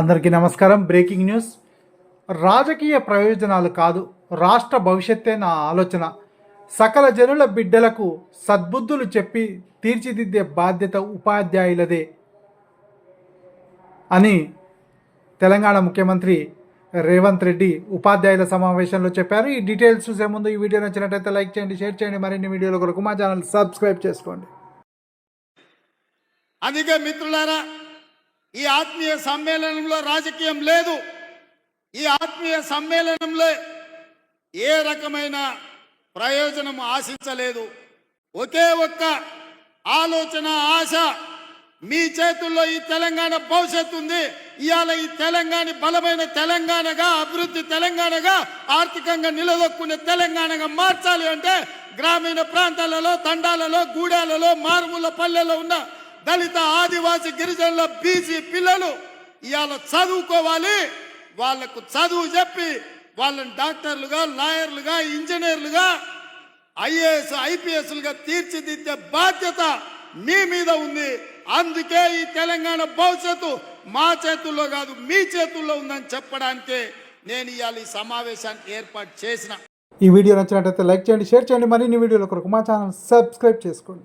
అందరికీ నమస్కారం. Breaking news. రాజకీయ ప్రయోజనాలు కాదు రాష్ట్ర భవిష్యత్తే నా ఆలోచన. సకల జనుల బిడ్డలకు సద్బుద్ధులు చెప్పి తీర్చిదిద్దే బాధ్యత ఉపాధ్యాయులదే అని తెలంగాణ ముఖ్యమంత్రి రేవంత్ రెడ్డి ఉపాధ్యాయుల సమావేశంలో చెప్పారు. ఈ డీటెయిల్స్ చూసే ముందు ఈ వీడియో నచ్చినట్టయితే లైక్ చేయండి షేర్ చేయండి. మరిన్ని వీడియోల కొరకు మా ఛానల్ సబ్స్క్రైబ్ చేసుకోండి. అందుకే మిత్రులారా ఈ ఆత్మీయ సమ్మేళనంలో రాజకీయం లేదు. ఈ ఆత్మీయ సమ్మేళనంలో ఏ రకమైన ప్రయోజనం ఆశించలేదు. ఒకే ఒక్క ఆలోచన ఆశ మీ చేతుల్లో ఈ తెలంగాణ భవిష్యత్తు ఉంది. ఇవాళ ఈ తెలంగాణ బలమైన తెలంగాణగా అభివృద్ధి తెలంగాణగా ఆర్థికంగా నిలదొక్కునే తెలంగాణగా మార్చాలి అంటే గ్రామీణ ప్రాంతాలలో తండాలలో గూడాలలో మారుమూల పల్లెల్లో ఉన్న దళిత ఆదివాసి గిరిజనుల బీసీ పిల్లలు ఇవాళ చదువుకోవాలి. వాళ్ళకు చదువు చెప్పి వాళ్ళని డాక్టర్లుగా లాయర్లుగా ఇంజనీర్లుగా ఐఏఎస్ ఐపీఎస్లుగా తీర్చిదిద్దే బాధ్యత మీ మీద ఉంది. అందుకే ఈ తెలంగాణ భవిష్యత్తు మా చేతుల్లో కాదు మీ చేతుల్లో ఉందని చెప్పడానికే నేను ఇవాళ ఈ సమావేశానికి ఏర్పాటు చేసిన. ఈ వీడియో నచ్చినట్లయితే లైక్ చేయండి షేర్ చేయండి. మరిన్ని వీడియోల కొరకు మా ఛానల్ సబ్స్క్రైబ్ చేసుకోండి.